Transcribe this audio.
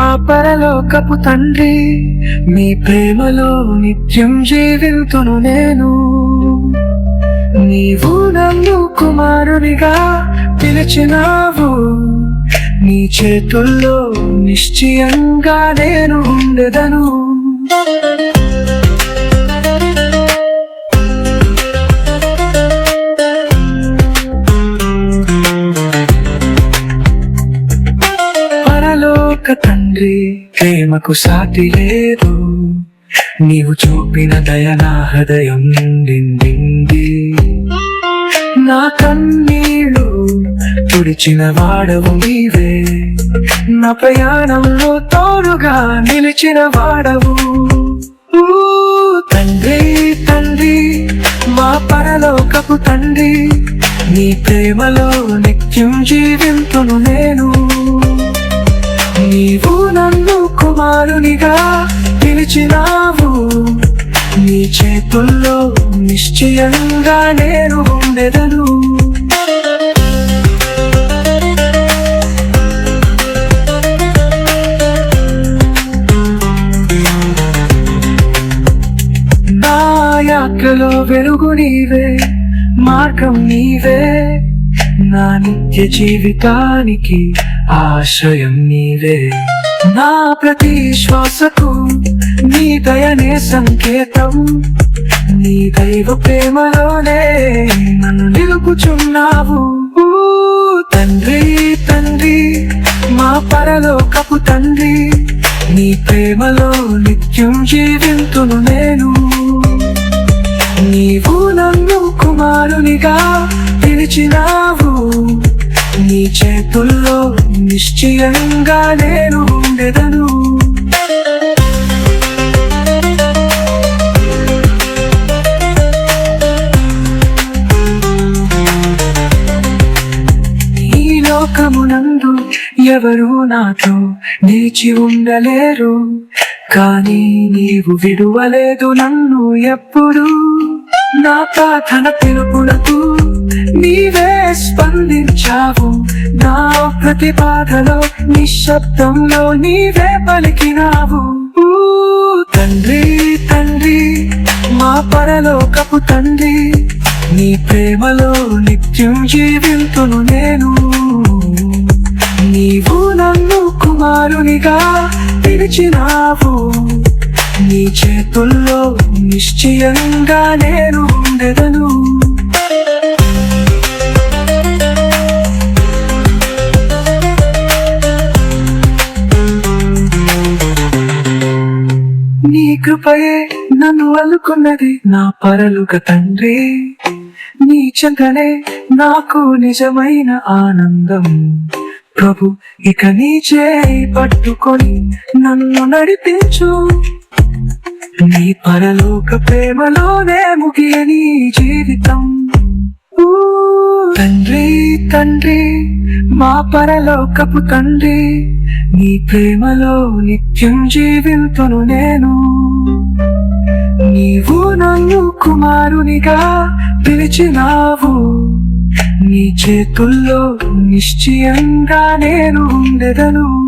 పరలోకపు తండ్రి మీ ప్రేమలో నిత్యం జీవింతును నేను. నీవు నన్ను కుమారునిగా పిలిచినావు నీ చేతుల్లో నిశ్చయంగా నేను ఉండెదను. ప్రేమకు సాటి లేదు. నీవు చూపిన దయ నా హృదయం నిండింది. నా కన్నీళ్ళు తుడిచిన వాడవు నీవే. నా ప్రయాణంలో తోడుగా నిలిచిన వాడవు. తండ్రి తండ్రి మా పరలోకపు తండ్రి నీ ప్రేమలో నిత్యం జీవింతును నేను. నీవు నన్ను కుమారునిగా పిలిచినావు. నీ చేతుల్లో నిశ్చయంగా నేను ఉండెదను. నా యాత్రలో వెలుగు నీవే మార్గం నీవే. నా నిత్య జీవితానికి ఆశ్రయం నీవే నా ప్రతి శ్వాసకు నీ దయనే సంకేతం. నీ దైవ ప్రేమలోనే నన్ను నిలుపుచున్నావు. తండ్రి తండ్రి మా పరలోకపు తండ్రి. నీ ప్రేమలో నిత్యం జీవింతును నేను. నీవు నన్ను కుమారునిగా పిలిచినావు. నీ చేతుల్లో నిశ్చయంగా నేను ఉండెదను. ఈ లోకమునందు ఎవరు నాతో నిలిచి ఉండలేరు కానీ నీవు విడువలేదు నన్ను ఎప్పుడు. నా ప్రార్థన పిలుపులకు నీవే స్ప ప్రతి బాధలో నిశ్శబ్దంలో నీవే పలికినావు. తండ్రి తండ్రి మా పరలోకపు తండ్రి నీ ప్రేమలో నిత్యం జీవింతును నేను. నీవు నన్ను కుమారునిగా పిలిచినావు. నీ చేతుల్లో నిశ్చయంగా నేను ఉండెదను. నీ కృపయే నన్ను అల్లుకున్నది నా పరలుక తండ్రి. నీ చెంతనే నాకు నిజమైన ఆనందం. ప్రభు ఇక నీ చేయి పట్టుకొని నన్ను నడిపించు. నీ పరలోక ప్రేమలోనే ముగియని జీవితం. తండ్రి తండ్రి మా పరలోకపు తండ్రి నీ ప్రేమలో నిత్యం జీవింతును నేను. నీవు నన్ను కుమారునిగా పిలిచినావు. నీ చేతుల్లో నిశ్చయంగా నేను ఉండెదను.